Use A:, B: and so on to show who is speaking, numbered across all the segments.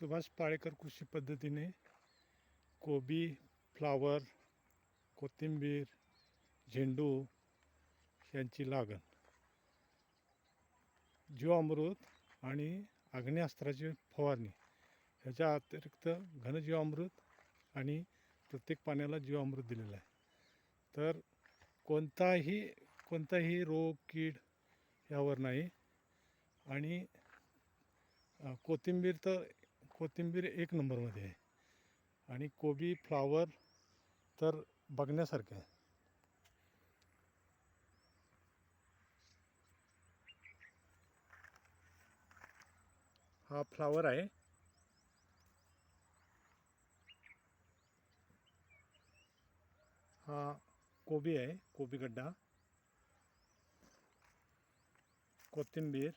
A: सुभाष पाळेकर कृषी पद्धतीने कोबी फ्लावर कोथिंबीर झेंडू यांची लागण. जीवामृत आणि अग्निअस्त्राची फवारणी ह्याच्या अतिरिक्त घनजीवामृत आणि प्रत्येक पाण्याला जीवामृत दिलेलं आहे. तर कोणताही कोणताही रोग कीड यावर नाही. आणि कोथिंबीर तर कोथिंबीर एक नंबरमध्ये आहे. आणि कोबी फ्लावर तर बघण्यासारखं आहे. हा फ्लावर आहे. हा कोबी आहे कोबी गड्डा. कोथिंबीर.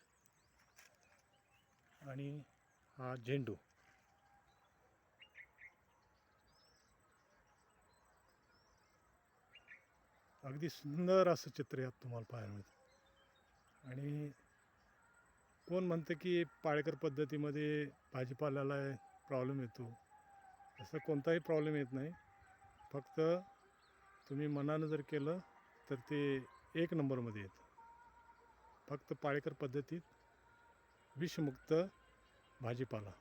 A: आणि हा झेंडू. अगदी सुंदर असं चित्र यात तुम्हाला पाहायला मिळतं. आणि कोण म्हणतं की पाळेकर पद्धतीमध्ये भाजीपाल्याला प्रॉब्लेम येतो? असं कोणताही प्रॉब्लेम येत नाही. फक्त तुम्ही मनानं जर केलं तर ते एक नंबरमध्ये येतं. फक्त पाळेकर पद्धतीत विषमुक्त भाजीपाला.